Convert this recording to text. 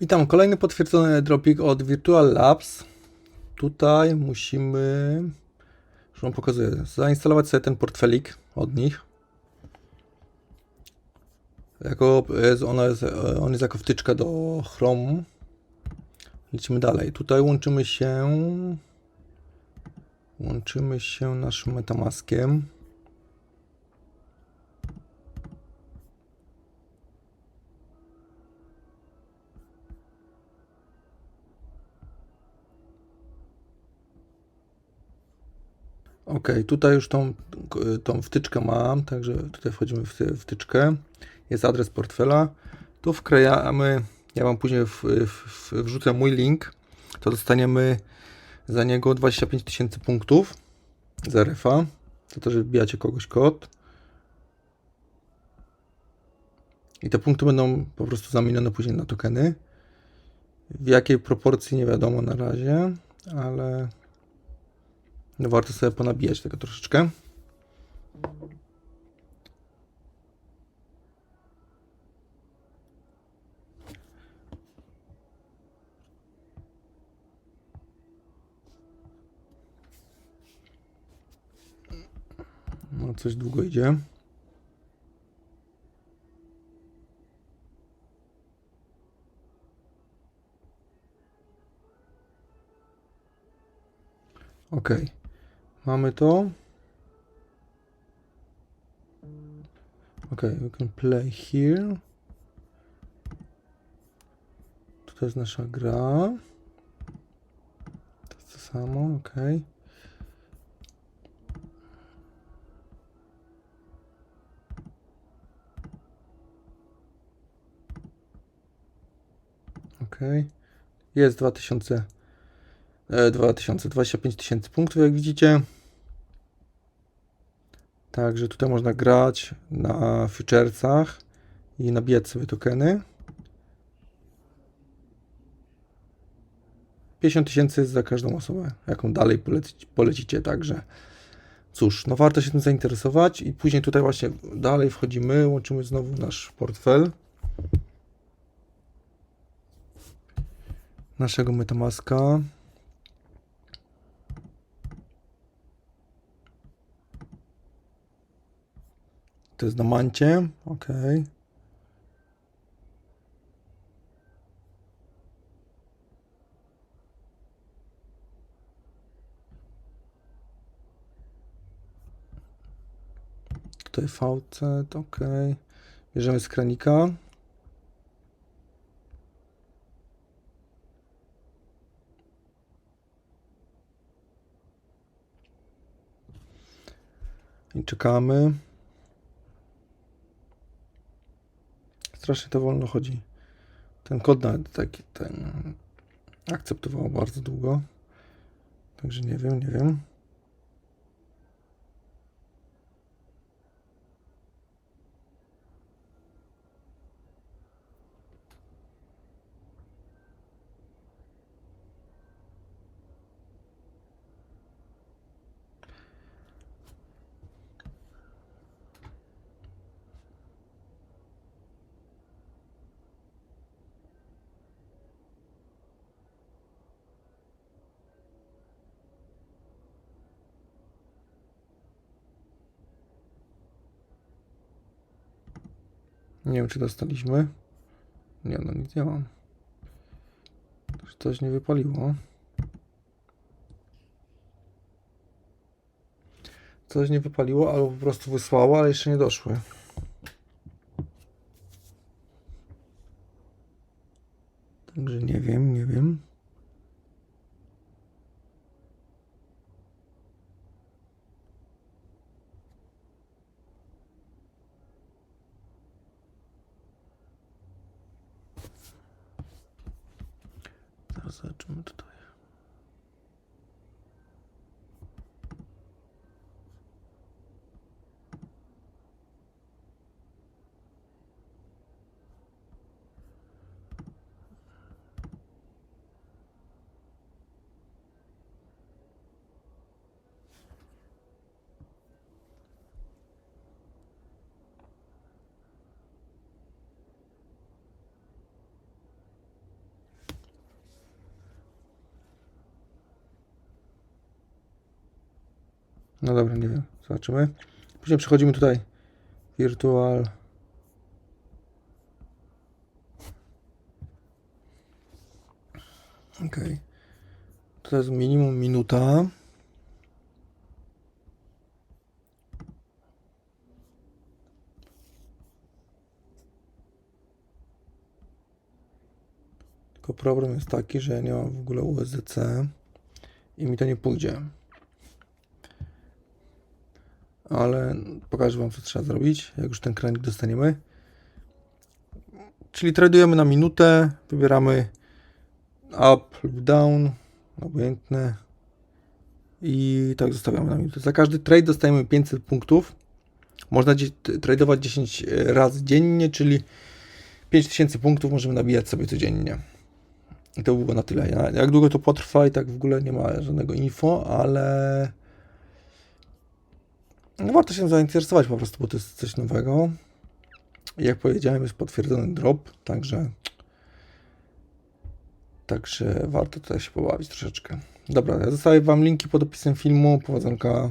Witam, kolejny potwierdzony dropik od Virtual Labs. Tutaj musimy, już wam pokazuję, zainstalować sobie ten portfelik od nich. Jako, jest, ona jest, on jest jako wtyczka do Chrome. Lecimy dalej. Tutaj łączymy się, łączymy się naszym Metamaskiem. Ok, tutaj już tą, tą wtyczkę mam, także tutaj wchodzimy w wtyczkę. Jest adres portfela. Tu wkrajamy, ja Wam później w, w, wrzucę mój link, to dostaniemy za niego 25 tysięcy punktów z za to, że wbijacie kogoś kod. I te punkty będą po prostu zamienione później na tokeny. W jakiej proporcji nie wiadomo na razie, ale warto sobie ponabijać tego troszeczkę. No coś długo idzie. Ok. Mamy to. Ok, we can play here. Tutaj jest nasza gra. To jest to samo, ok. Ok. Jest 2000. e, 2000, 25 tysięcy punktów, jak widzicie. Także tutaj można grać na futuresach i nabijać sobie tokeny. 50 tysięcy za każdą osobę, jaką dalej polecicie, polecicie, także cóż, no warto się tym zainteresować i później tutaj właśnie dalej wchodzimy, łączymy znowu nasz portfel naszego Metamaska. To jest na mancie. Ok. Tutaj VC, ok. Bierzemy z kranika. I czekamy. Strasznie to wolno chodzi. Ten kod nawet taki ten akceptował bardzo długo. Także nie wiem, nie wiem. Nie wiem, czy dostaliśmy. Nie, no nic nie mam. Coś nie wypaliło. Coś nie wypaliło, albo po prostu wysłało, ale jeszcze nie doszły. Także nie wiem, zobaczymy tutaj. No dobra, nie wiem. Zobaczymy. Później przechodzimy tutaj. Virtual. Ok. To jest minimum minuta. Tylko problem jest taki, że ja nie mam w ogóle USDC i mi to nie pójdzie. Ale pokażę Wam, co trzeba zrobić, jak już ten kranik dostaniemy. Czyli tradujemy na minutę, wybieramy up lub down, obojętne. I tak zostawiamy na minutę. Za każdy trade dostajemy 500 punktów. Można dzie- t- tradować 10 razy dziennie, czyli 5000 punktów możemy nabijać sobie codziennie. I to by było na tyle. Ja- Jak długo to potrwa i tak w ogóle nie ma żadnego info, ale no warto się zainteresować po prostu, bo to jest coś nowego. Jak powiedziałem, jest potwierdzony drop, także także warto tutaj się pobawić troszeczkę. Dobra, ja zostawię Wam linki pod opisem filmu. Powodzonka.